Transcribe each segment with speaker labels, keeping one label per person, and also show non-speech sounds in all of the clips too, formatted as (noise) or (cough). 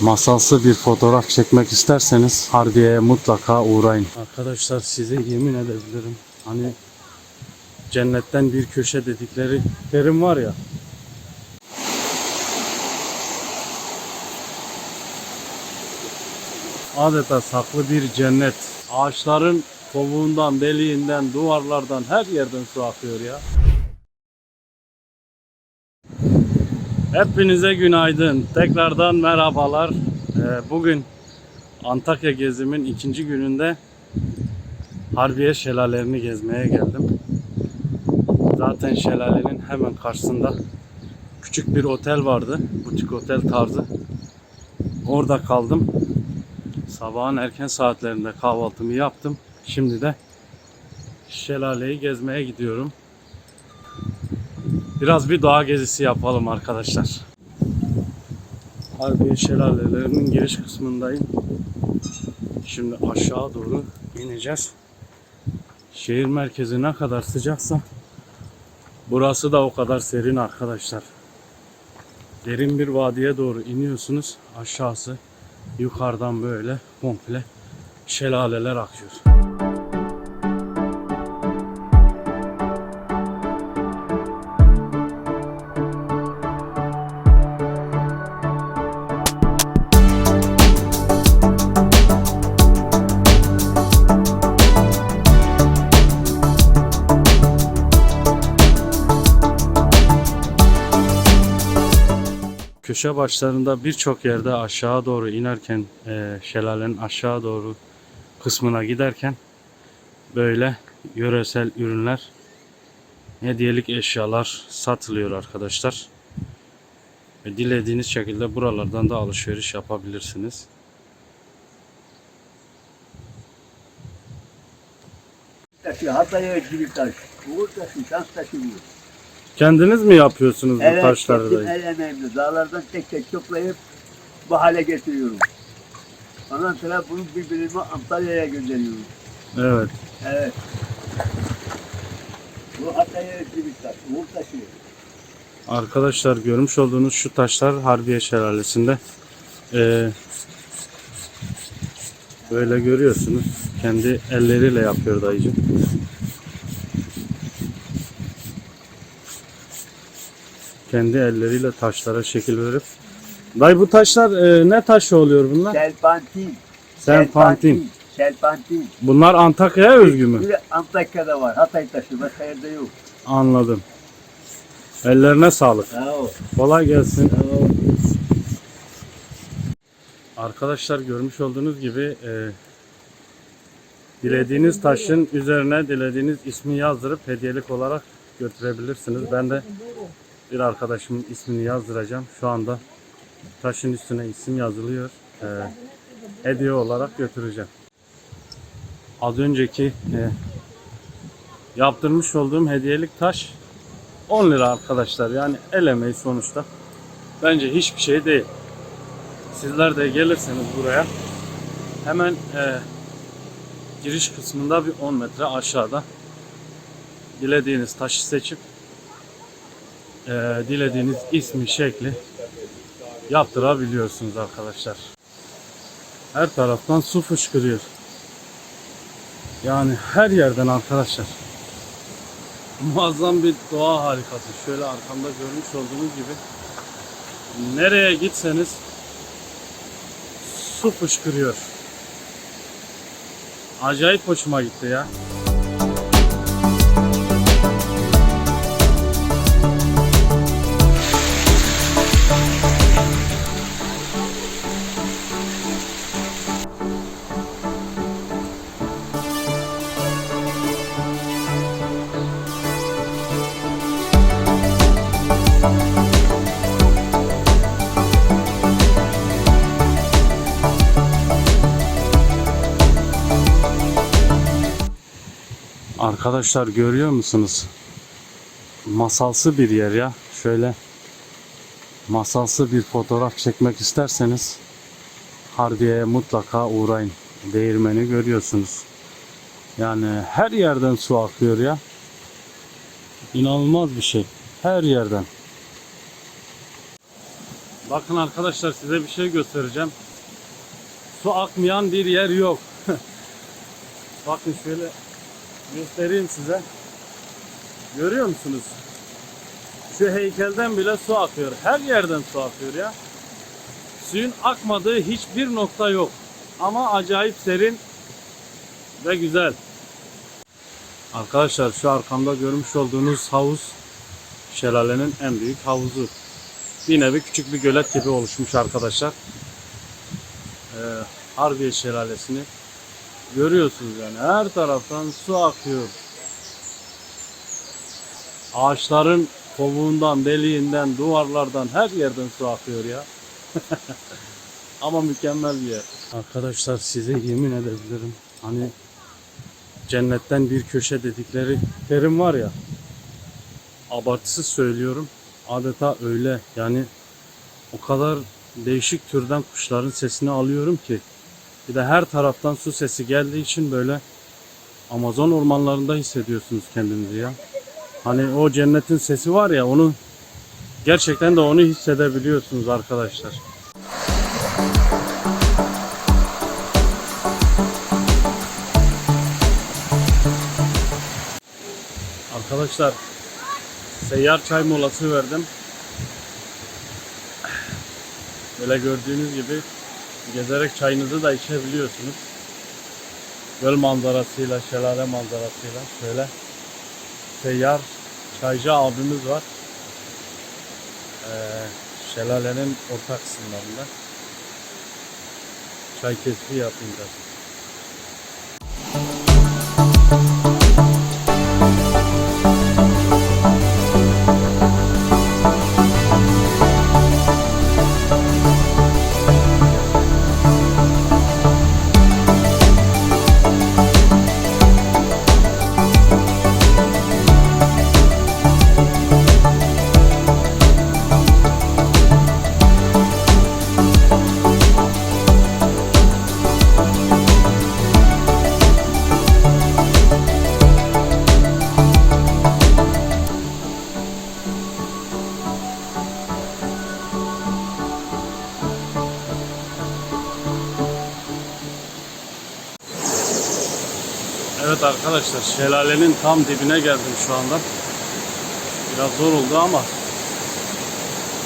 Speaker 1: masalsı bir fotoğraf çekmek isterseniz Harbiye'ye mutlaka uğrayın. Arkadaşlar size yemin edebilirim. Hani cennetten bir köşe dedikleri terim var ya. Adeta saklı bir cennet. Ağaçların kovuğundan, deliğinden, duvarlardan her yerden su akıyor ya. Hepinize günaydın. Tekrardan merhabalar. Ee, Bugün Antakya gezimin ikinci gününde Harbiye şelalelerini gezmeye geldim. Zaten şelalenin hemen karşısında küçük bir otel vardı. Butik otel tarzı. Orada kaldım. Sabahın erken saatlerinde kahvaltımı yaptım. Şimdi de şelaleyi gezmeye gidiyorum. Biraz bir doğa gezisi yapalım arkadaşlar. Harbiye şelalelerinin giriş kısmındayım. Şimdi aşağı doğru ineceğiz. Şehir merkezi ne kadar sıcaksa burası da o kadar serin arkadaşlar. Derin bir vadiye doğru iniyorsunuz. Aşağısı yukarıdan böyle komple şelaleler akıyor. Köşe başlarında birçok yerde aşağı doğru inerken e, şelalenin aşağı doğru kısmına giderken böyle yöresel ürünler hediyelik eşyalar satılıyor arkadaşlar. Ve dilediğiniz şekilde buralardan da alışveriş yapabilirsiniz.
Speaker 2: Hatay'a özgürlük taş. Uğur taşı, şans taşı bu.
Speaker 1: Kendiniz mi yapıyorsunuz bu
Speaker 2: Evet,
Speaker 1: taşları da?
Speaker 2: el emeğimle dağlardan tek tek toplayıp bu hale getiriyorum. Ondan sonra bunu birbirime Antalya'ya gönderiyorum.
Speaker 1: Evet.
Speaker 2: Evet. Bu Hatay'a özgürlük taş, Uğur taşı.
Speaker 1: Arkadaşlar görmüş olduğunuz şu taşlar Harbiye Şelalesi'nde Ee, böyle görüyorsunuz. Kendi elleriyle yapıyor dayıcım. Kendi elleriyle taşlara şekil verip. Dayı bu taşlar e, ne taşı oluyor bunlar?
Speaker 2: Selpantin.
Speaker 1: Serpantin.
Speaker 2: Selpantin.
Speaker 1: Bunlar Antakya'ya özgü mü?
Speaker 2: Antakya'da var. Hatay taşı. Başka yerde yok.
Speaker 1: Anladım. Ellerine sağlık.
Speaker 2: Sağ ol.
Speaker 1: Kolay gelsin.
Speaker 2: Sağ ol.
Speaker 1: Arkadaşlar görmüş olduğunuz gibi e, dilediğiniz taşın üzerine dilediğiniz ismi yazdırıp hediyelik olarak götürebilirsiniz. Ben de bir arkadaşımın ismini yazdıracağım. Şu anda taşın üstüne isim yazılıyor. E, hediye olarak götüreceğim. Az önceki e, yaptırmış olduğum hediyelik taş 10 lira arkadaşlar. Yani el emeği sonuçta. Bence hiçbir şey değil. Sizler de gelirseniz buraya hemen e, giriş kısmında bir 10 metre aşağıda dilediğiniz taşı seçip e, dilediğiniz ismi şekli yaptırabiliyorsunuz arkadaşlar. Her taraftan su fışkırıyor. Yani her yerden arkadaşlar. Muazzam bir doğa harikası. Şöyle arkamda görmüş olduğunuz gibi nereye gitseniz su fışkırıyor. Acayip hoşuma gitti ya. Arkadaşlar görüyor musunuz? Masalsı bir yer ya. Şöyle masalsı bir fotoğraf çekmek isterseniz Harbiye'ye mutlaka uğrayın. Değirmeni görüyorsunuz. Yani her yerden su akıyor ya. İnanılmaz bir şey. Her yerden. Bakın arkadaşlar size bir şey göstereceğim. Su akmayan bir yer yok. (laughs) Bakın şöyle göstereyim size. Görüyor musunuz? Şu heykelden bile su akıyor. Her yerden su akıyor ya. Suyun akmadığı hiçbir nokta yok. Ama acayip serin ve güzel. Arkadaşlar şu arkamda görmüş olduğunuz havuz şelalenin en büyük havuzu. Bir nevi küçük bir gölet gibi oluşmuş arkadaşlar. Ee, Harbiye şelalesini görüyorsunuz yani her taraftan su akıyor. Ağaçların kovuğundan, deliğinden, duvarlardan her yerden su akıyor ya. (laughs) Ama mükemmel bir yer. Arkadaşlar size yemin edebilirim. Hani cennetten bir köşe dedikleri terim var ya. Abartısız söylüyorum. Adeta öyle. Yani o kadar değişik türden kuşların sesini alıyorum ki. Bir de her taraftan su sesi geldiği için böyle Amazon ormanlarında hissediyorsunuz kendinizi ya. Hani o cennetin sesi var ya onu gerçekten de onu hissedebiliyorsunuz arkadaşlar. Arkadaşlar seyyar çay molası verdim. Böyle gördüğünüz gibi gezerek çayınızı da içebiliyorsunuz. Göl manzarasıyla, şelale manzarasıyla şöyle seyyar çaycı abimiz var. Ee, şelalenin orta kısımlarında. Çay keşfi yapacağız. Evet arkadaşlar şelalenin tam dibine geldim şu anda. Biraz zor oldu ama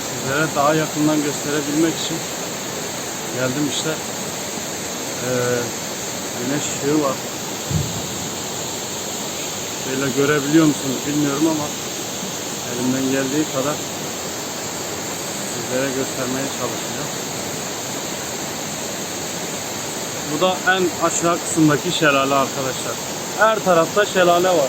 Speaker 1: sizlere daha yakından gösterebilmek için geldim işte. Ee, güneş ışığı var. Şöyle görebiliyor musunuz bilmiyorum ama elimden geldiği kadar sizlere göstermeye çalışacağım. Bu da en aşağı kısımdaki şelale arkadaşlar. Her tarafta şelale var.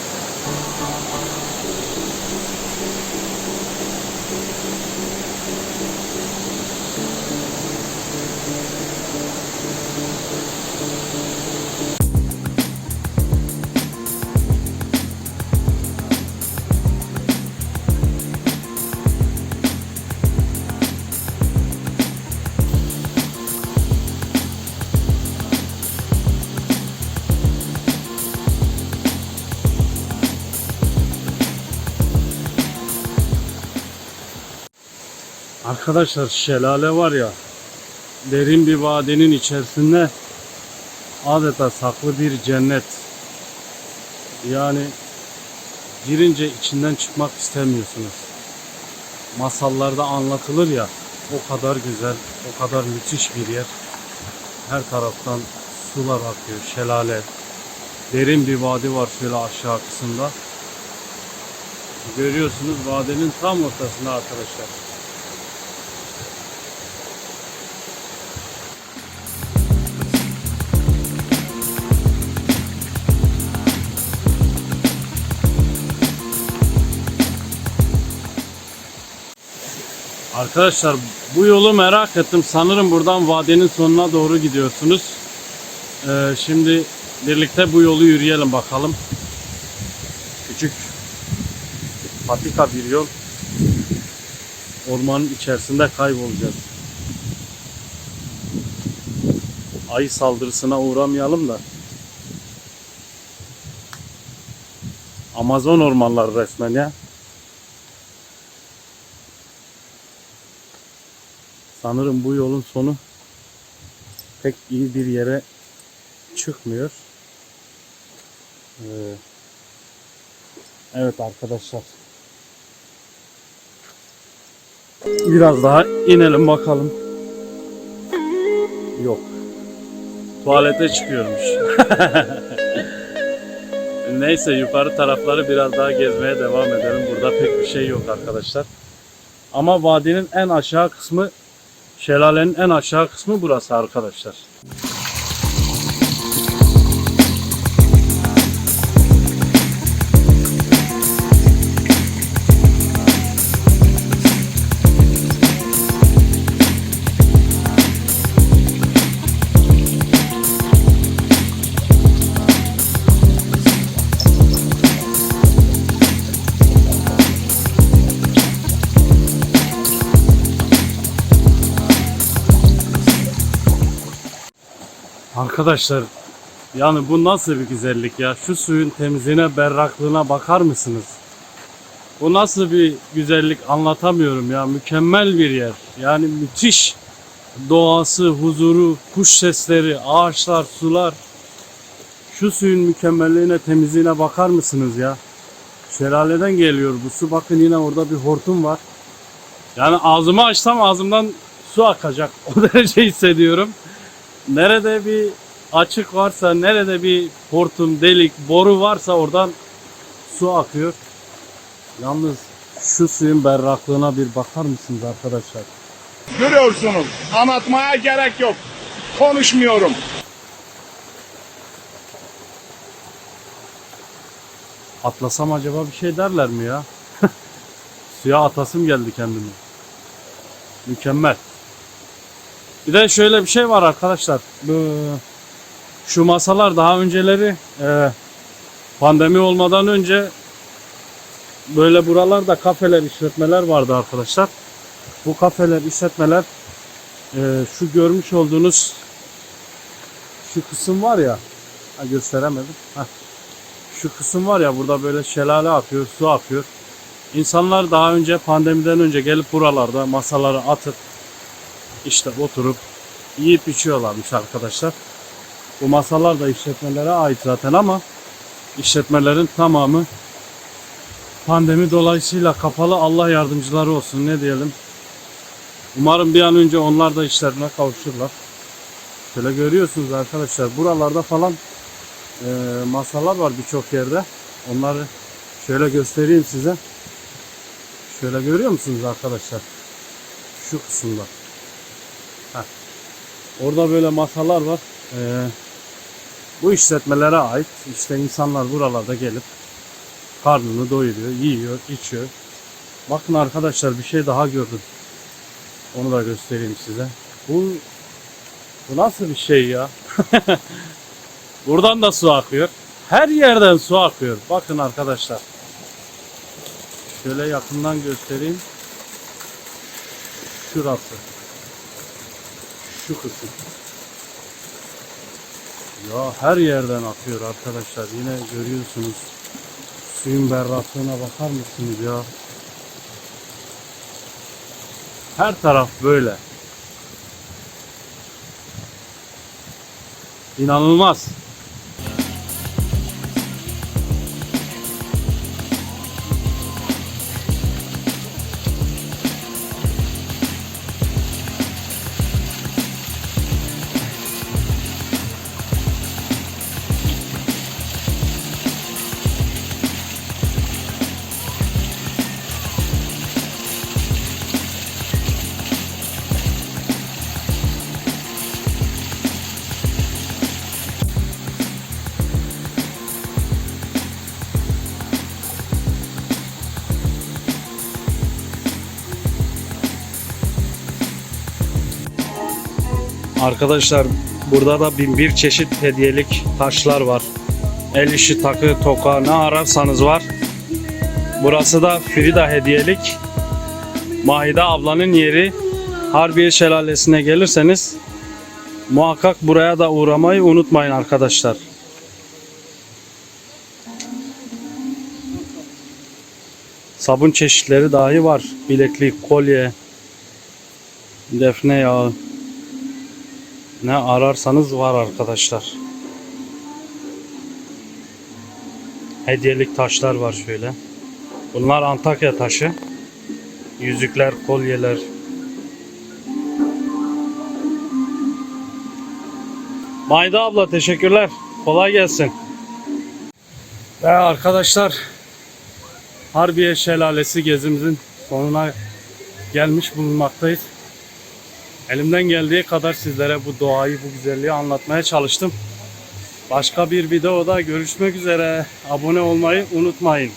Speaker 1: Arkadaşlar şelale var ya derin bir vadenin içerisinde adeta saklı bir cennet. Yani girince içinden çıkmak istemiyorsunuz. Masallarda anlatılır ya o kadar güzel, o kadar müthiş bir yer. Her taraftan sular akıyor, şelale. Derin bir vadi var şöyle aşağı kısımda. Görüyorsunuz vadenin tam ortasında arkadaşlar. Arkadaşlar bu yolu merak ettim. Sanırım buradan vadenin sonuna doğru gidiyorsunuz. Ee, şimdi birlikte bu yolu yürüyelim bakalım. Küçük patika bir yol. Ormanın içerisinde kaybolacağız. Ayı saldırısına uğramayalım da. Amazon ormanları resmen ya. Sanırım bu yolun sonu pek iyi bir yere çıkmıyor. Ee, evet arkadaşlar. Biraz daha inelim bakalım. Yok. Tuvalete çıkıyormuş. (laughs) Neyse yukarı tarafları biraz daha gezmeye devam edelim. Burada pek bir şey yok arkadaşlar. Ama vadinin en aşağı kısmı, şelalenin en aşağı kısmı burası arkadaşlar. Arkadaşlar yani bu nasıl bir güzellik ya? Şu suyun temizliğine, berraklığına bakar mısınız? Bu nasıl bir güzellik anlatamıyorum ya. Mükemmel bir yer. Yani müthiş doğası, huzuru, kuş sesleri, ağaçlar, sular. Şu suyun mükemmelliğine, temizliğine bakar mısınız ya? Şelaleden geliyor bu su. Bakın yine orada bir hortum var. Yani ağzımı açsam ağzımdan su akacak. (laughs) O derece hissediyorum nerede bir açık varsa, nerede bir hortum, delik, boru varsa oradan su akıyor. Yalnız şu suyun berraklığına bir bakar mısınız arkadaşlar?
Speaker 3: Görüyorsunuz. Anlatmaya gerek yok. Konuşmuyorum.
Speaker 1: Atlasam acaba bir şey derler mi ya? (laughs) Suya atasım geldi kendimi. Mükemmel. Bir de şöyle bir şey var arkadaşlar. Bu, şu masalar daha önceleri e, pandemi olmadan önce böyle buralarda kafeler, işletmeler vardı arkadaşlar. Bu kafeler, işletmeler e, şu görmüş olduğunuz şu kısım var ya ha, gösteremedim. Heh. Şu kısım var ya burada böyle şelale akıyor, su akıyor. İnsanlar daha önce pandemiden önce gelip buralarda masaları atıp işte oturup yiyip içiyorlarmış arkadaşlar. Bu masalar da işletmelere ait zaten ama işletmelerin tamamı pandemi dolayısıyla kapalı Allah yardımcıları olsun ne diyelim. Umarım bir an önce onlar da işlerine kavuşurlar. Şöyle görüyorsunuz arkadaşlar buralarda falan e, masalar var birçok yerde. Onları şöyle göstereyim size. Şöyle görüyor musunuz arkadaşlar? Şu kısımda. Orada böyle masalar var. Ee, bu işletmelere ait. İşte insanlar buralarda gelip karnını doyuruyor, yiyor, içiyor. Bakın arkadaşlar bir şey daha gördüm. Onu da göstereyim size. Bu bu nasıl bir şey ya? (laughs) Buradan da su akıyor. Her yerden su akıyor. Bakın arkadaşlar. Şöyle yakından göstereyim. Şurası şu kısım. Ya her yerden akıyor arkadaşlar. Yine görüyorsunuz. Suyun berraklığına bakar mısınız ya? Her taraf böyle. İnanılmaz. Arkadaşlar burada da bin bir çeşit hediyelik taşlar var. El işi takı, toka ne ararsanız var. Burası da Frida hediyelik. Mahide ablanın yeri. Harbiye Şelalesi'ne gelirseniz muhakkak buraya da uğramayı unutmayın arkadaşlar. Sabun çeşitleri dahi var. Bileklik, kolye, defne yağı. Ne ararsanız var arkadaşlar. Hediyelik taşlar var şöyle. Bunlar Antakya taşı. Yüzükler, kolyeler. Mayda abla teşekkürler. Kolay gelsin. Ve arkadaşlar Harbiye Şelalesi gezimizin sonuna gelmiş bulunmaktayız. Elimden geldiği kadar sizlere bu doğayı, bu güzelliği anlatmaya çalıştım. Başka bir videoda görüşmek üzere. Abone olmayı unutmayın.